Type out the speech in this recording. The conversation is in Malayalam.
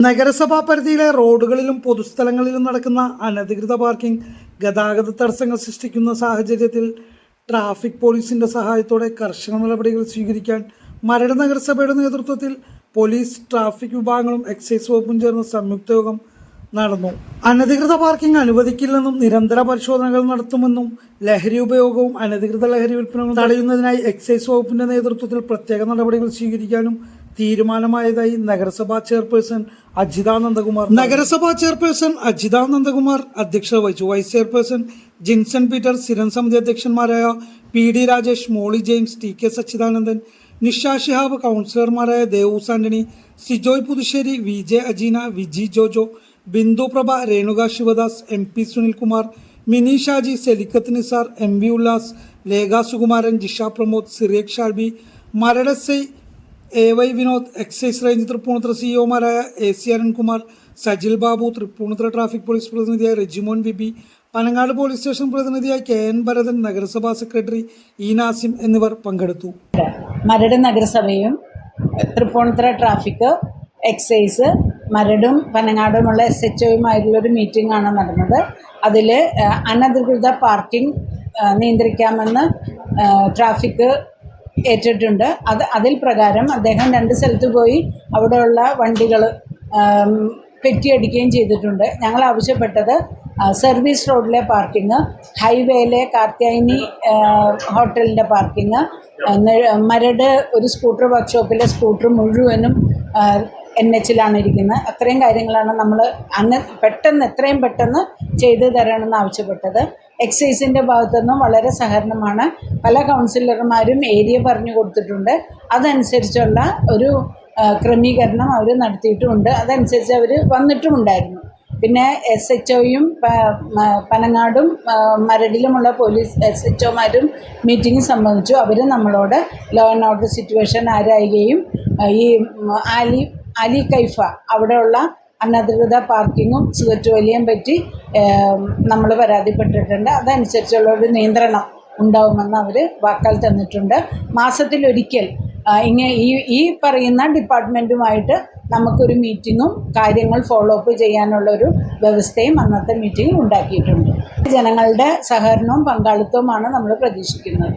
നഗരസഭാ പരിധിയിലെ റോഡുകളിലും പൊതുസ്ഥലങ്ങളിലും നടക്കുന്ന അനധികൃത പാർക്കിംഗ് ഗതാഗത തടസ്സങ്ങൾ സൃഷ്ടിക്കുന്ന സാഹചര്യത്തിൽ ട്രാഫിക് പോലീസിന്റെ സഹായത്തോടെ കർശന നടപടികൾ സ്വീകരിക്കാൻ മരട് നഗരസഭയുടെ നേതൃത്വത്തിൽ പോലീസ് ട്രാഫിക് വിഭാഗങ്ങളും എക്സൈസ് വകുപ്പും ചേർന്ന് സംയുക്ത യോഗം നടന്നു. അനധികൃത പാർക്കിംഗ് അനുവദിക്കില്ലെന്നും നിരന്തര പരിശോധനകൾ നടത്തുമെന്നും ലഹരി ഉപയോഗവും അനധികൃത ലഹരി വിൽപ്പനകളും തടയുന്നതിനായി എക്സൈസ് വകുപ്പിന്റെ നേതൃത്വത്തിൽ പ്രത്യേക നടപടികൾ സ്വീകരിക്കാനും തീരുമാനമായതായി നഗരസഭാ ചെയർപേഴ്സൺ അജിത നന്ദകുമാർ നഗരസഭാ ചെയർപേഴ്സൺ അജിത നന്ദകുമാർ അധ്യക്ഷത വഹിച്ചു. വൈസ് ചെയർപേഴ്സൺ ജിൻസൺ പീറ്റർ സ്ഥിരം സമിതി അധ്യക്ഷന്മാരായ P D Rajesh Molly James T K Sachidanandan Nisha Shihab കൗൺസിലർമാരായ Devus Antony Sijoy Puthussery V J Ajeena Viji Jojo Bindu Prabha Renuka Sivadas M P Sunilkumar Mini Shaji Selikath Nisar M V Ullas Lekha Sukumaran Jisha Pramod Cyriac Shalby മരടസൈ A Y Vinod excise range Thrippunithura സിഇഒമാരായ A C Arunkumar Sajil Babu Thrippunithura traffic police പ്രതിനിധിയായ Rejimon Bibi Panangad police station പ്രതിനിധിയായ കെ എൻ ഭരതൻ നഗരസഭാ സെക്രട്ടറി ഇ നാസിം എന്നിവർ പങ്കെടുത്തു. മരട് നഗരസഭയും തൃപ്പൂണിത്തുറ ട്രാഫിക് എക്സൈസ് മരടും പനങ്ങാടുമുള്ള എസ് എച്ച് ഒയുമായിട്ടുള്ളൊരു മീറ്റിംഗ് ആണ് നടന്നത്. അതിൽ അനധികൃത പാർക്കിംഗ് നിയന്ത്രിക്കാമെന്ന് ട്രാഫിക് ഏറ്റിട്ടുണ്ട്. അത് അതിൽ പ്രകാരം അദ്ദേഹം രണ്ട് സ്ഥലത്ത് പോയി അവിടെയുള്ള വണ്ടികൾ പെറ്റിയടിക്കുകയും ചെയ്തിട്ടുണ്ട്. ഞങ്ങൾ ആവശ്യപ്പെട്ടത് സർവീസ് റോഡിലെ പാർക്കിംഗ് ഹൈവേയിലെ കാർത്യായനി ഹോട്ടലിന്റെ പാർക്കിംഗ് മരട് ഒരു സ്കൂട്ടർ വർക്ക്ഷോപ്പിലെ സ്കൂട്ടർ മുഴുവനും എൻ എച്ചിലാണ് ഇരിക്കുന്നത്. അത്രയും കാര്യങ്ങളാണ് നമ്മൾ അന്ന് പെട്ടെന്ന് എത്രയും പെട്ടെന്ന് ചെയ്തു തരണമെന്ന് ആവശ്യപ്പെട്ടത് എക്സൈസിന്റെ ഭാഗത്തുനിന്നും വളരെ സഹകരണമാണ്. പല കൗൺസിലർമാരും ഏരിയ പറഞ്ഞു കൊടുത്തിട്ടുണ്ട്. അതനുസരിച്ചുള്ള ഒരു ക്രമീകരണം അവർ നടത്തിയിട്ടുമുണ്ട് അതനുസരിച്ച് അവർ വന്നിട്ടുമുണ്ടായിരുന്നു. പിന്നെ എസ് എച്ച് ഒയും പനങ്ങാടും മരടിലുമുള്ള പോലീസ് എസ് എച്ച് ഒമാരും മീറ്റിംഗ് സംബന്ധിച്ചു അവർ നമ്മളോട് ലോ ആൻഡ് ഓർഡർ സിറ്റുവേഷൻ ആരായുകയും ഈ ആലി അലി കൈഫ അവിടെയുള്ള അനധികൃത പാർക്കിങ്ങും ചുവറ്റുവലിയും വലിയും പറ്റി നമ്മൾ പരാതിപ്പെട്ടിട്ടുണ്ട്. അതനുസരിച്ചുള്ള ഒരു നിയന്ത്രണം ഉണ്ടാവുമെന്ന് അവർ വാക്കാൽ തന്നിട്ടുണ്ട്. മാസത്തിലൊരിക്കൽ ഇങ്ങനെ ഈ ഈ പറയുന്ന ഡിപ്പാർട്ട്മെന്റുമായിട്ട് നമുക്കൊരു മീറ്റിങ്ങും കാര്യങ്ങൾ ഫോളോ അപ്പ് ചെയ്യാനുള്ളൊരു വ്യവസ്ഥയും അന്നത്തെ മീറ്റിംഗ് ഉണ്ടാക്കിയിട്ടുണ്ട്. ജനങ്ങളുടെ സഹകരണവും പങ്കാളിത്തവുമാണ് നമ്മൾ പ്രതീക്ഷിക്കുന്നത്.